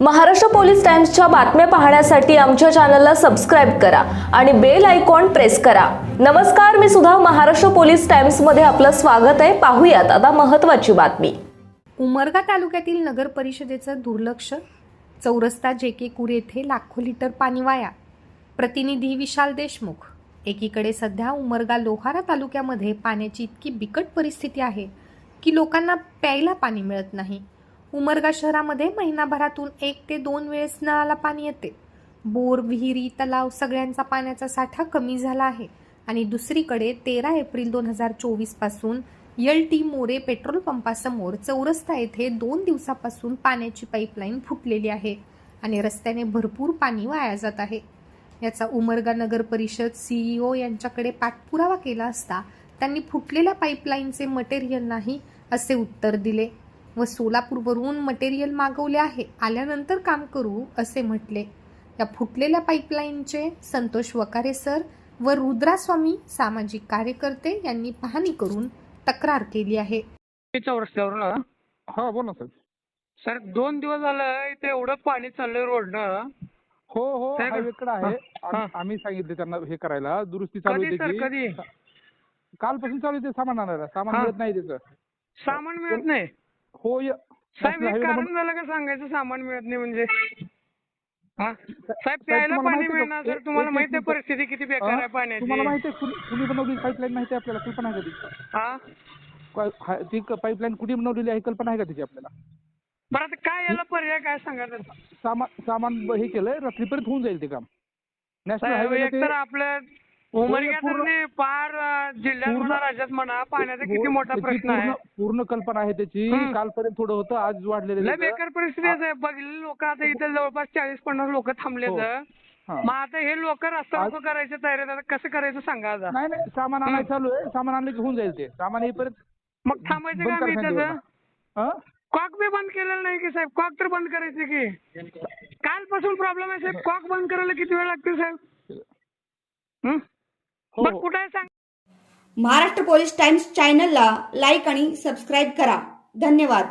Maharashtra police टाइम्सच्या बातम्या पाहण्यासाठी आमच्या चॅनलला सबस्क्राईब करा आणि बेल आयकॉन प्रेस करा. नमस्कार मी सुद्धा महाराष्ट्र पोलीस टाइम्समध्ये आपलं स्वागत आहे. पाहूयात आता महत्त्वाची बातमी. उमरगा तालुक्यातील नगर परिषदेचं दुर्लक्ष. चौरस्ता जे के कुर येथे लाखो लिटर पाणी वाया. प्रतिनिधी विशाल देशमुख. एकीकडे सध्या उमरगा लोहारा तालुक्यामध्ये पाण्याची इतकी बिकट परिस्थिती आहे की लोकांना प्यायला पाणी मिळत नाही. उमरगा शहरामध्ये महिनाभरातून एक ते दोन वेळेस नळाला पाणी येते. बोर विहिरी तलाव सगळ्यांचा पाण्याचा साठा कमी झाला आहे. आणि दुसरीकडे तेरा एप्रिल दोन हजार चोवीसपासून यल टी मोरे पेट्रोल पंपासमोर चौरस्ता येथे दोन दिवसापासून पाण्याची पाईपलाईन फुटलेली आहे आणि रस्त्याने भरपूर पाणी वाया जात आहे. याचा उमरगा नगर परिषद सीईओ यांच्याकडे पाठपुरावा केला असता त्यांनी फुटलेल्या पाईपलाईनचे मटेरियल नाही असे उत्तर दिले. व सोलापूरवरून मटेरियल मागवले आहे. आल्यानंतर काम करू असे म्हटले. या फुटलेल्या पाईपलाईनचे संतोष वकारे सर व रुद्रास्वामी सामाजिक कार्यकर्ते यांनी पाहणी करून तक्रार केली आहे. ना हा बोल सर. सर दोन दिवस झालं इथे एवढं पाणी चाललंय रोडनं. हो हो काय हायवे कडे आहे. आम- आम्ही सांगितले त्यांना हे करायला. दुरुस्ती चालू कधी सर कालपासून चालू होते सामान आणायला. सामान हा. मिळत नाही त्याचं सामान मिळत नाही? हो य- साहेब हे कारण झालं का सांगायचं? सामान मिळत नाही म्हणजे. हा? साहेब प्यायला पाणी मिळणार? सर तुम्हाला माहिती आहे परिस्थिती किती बेकार? आहे पाण्याची. तुम्हाला माहिती आहे कुणी- कुणी बनवली पाईपलाईन माहिती आहे आपल्याला? कल्पना आहे का ती? हा? ती पाईपलाईन कुणी बनवलेली आहे? कल्पना आहे का त्याची आपल्याला? बरं आता काय याला पर्याय काय सांगा तर सामान सामान हे केलंय रात्रीपर्यंत होऊन जाईल ते काम. नॅशनल साहेब हायवे एक तर आपल्या पार जिल्ह्यात म्हणा राज्यात म्हणा पाण्याचा किती मोठा प्रश्न आहे. पूर्ण कल्पना आहे त्याची. कालपर्यंत थोडं होतं आज वाढलेलं. बेकार परिस्थिती आहे बघलेले लोक आता इथे जवळपास चाळीस पन्नास लोक थांबले हो. मग आता हे लोक रस्ता रोको करायच्या तयारीत आता कसं करायचं सांगा आता. नाही नाही. सामान आणायचं चालू आहे. सामान आणलं की होऊन जाईल ते. सामान येईपर्यंत मग थांबायचं का मी त्याचं? कॉक बी बंद केलेलं नाही की साहेब. कॉक तर बंद करायचे की. कालपासून प्रॉब्लेम आहे साहेब. कॉक बंद करायला किती वेळ लागते साहेब? हं? कुठे सांग. महाराष्ट्र पोलीस टाइम्स चॅनलला लाईक आणि सबस्क्राईब करा. धन्यवाद.